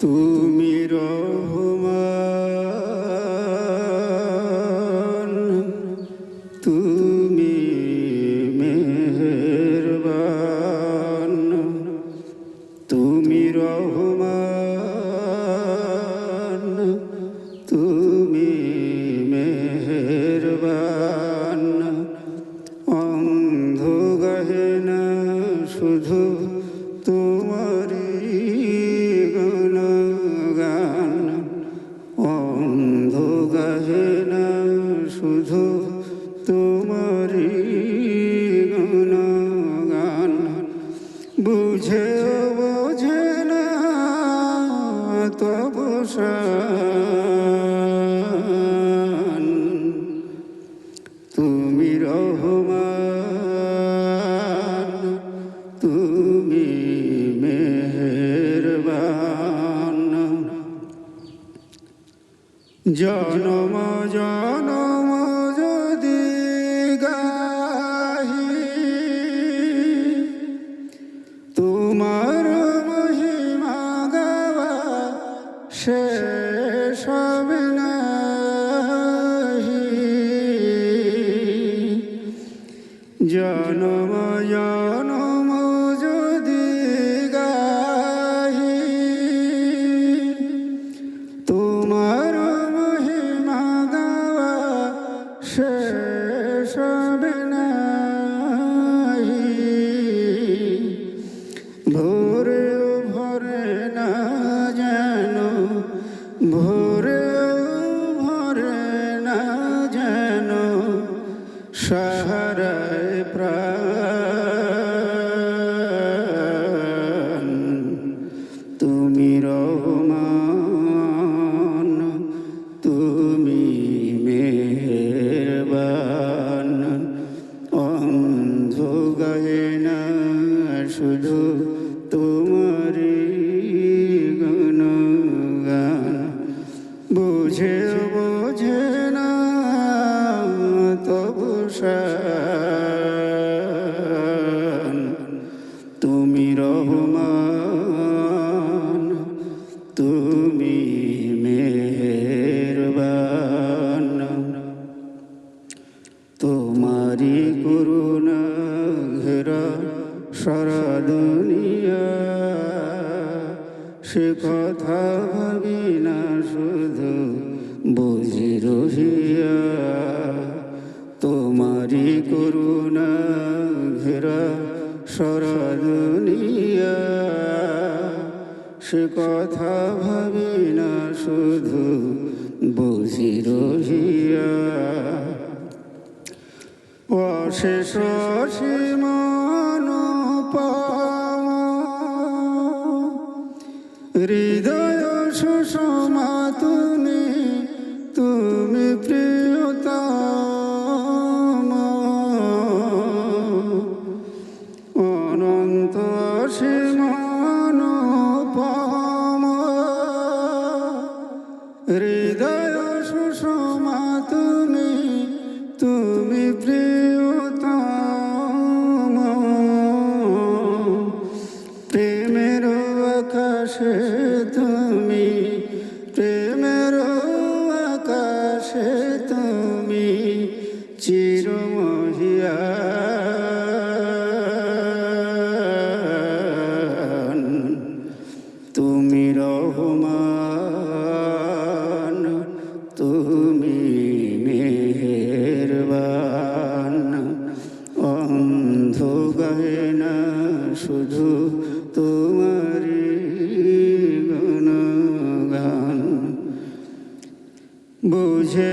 তুমি রহমান তুমি মেহরবান তুমি রহমান তুমি মেহরবান। অন্ধ গাহে শুধু শুধু তোমারই গান বুঝে বোঝে না তবু। তুমি রহমান তুমি মেহরবান জনম জনম জনম জনম যদি গাহি তোমার মহিমা গাওয়া শেষ হবে। শুধু তোমার গুণগান বুঝে বোঝে না তবু শান। কথা ভাবি না, শুধু বুঝি রহিয়া। তোমারি করুণা ঘেরা সারা সে কথা ভাবি না, শুধু বুঝি রহিয়া। অশেষ সীমান হৃদয় রহমান তুমি মেহরবান। অন্ধ না শুধু তোমারি গান বুঝে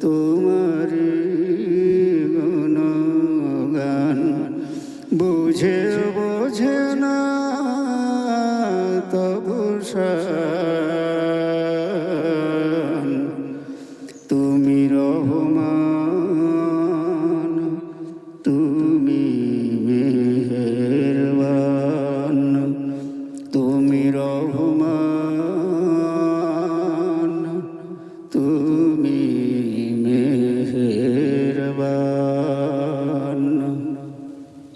তোমারি গুণগান। বুঝে বোঝে না তুমি রহমান তুমি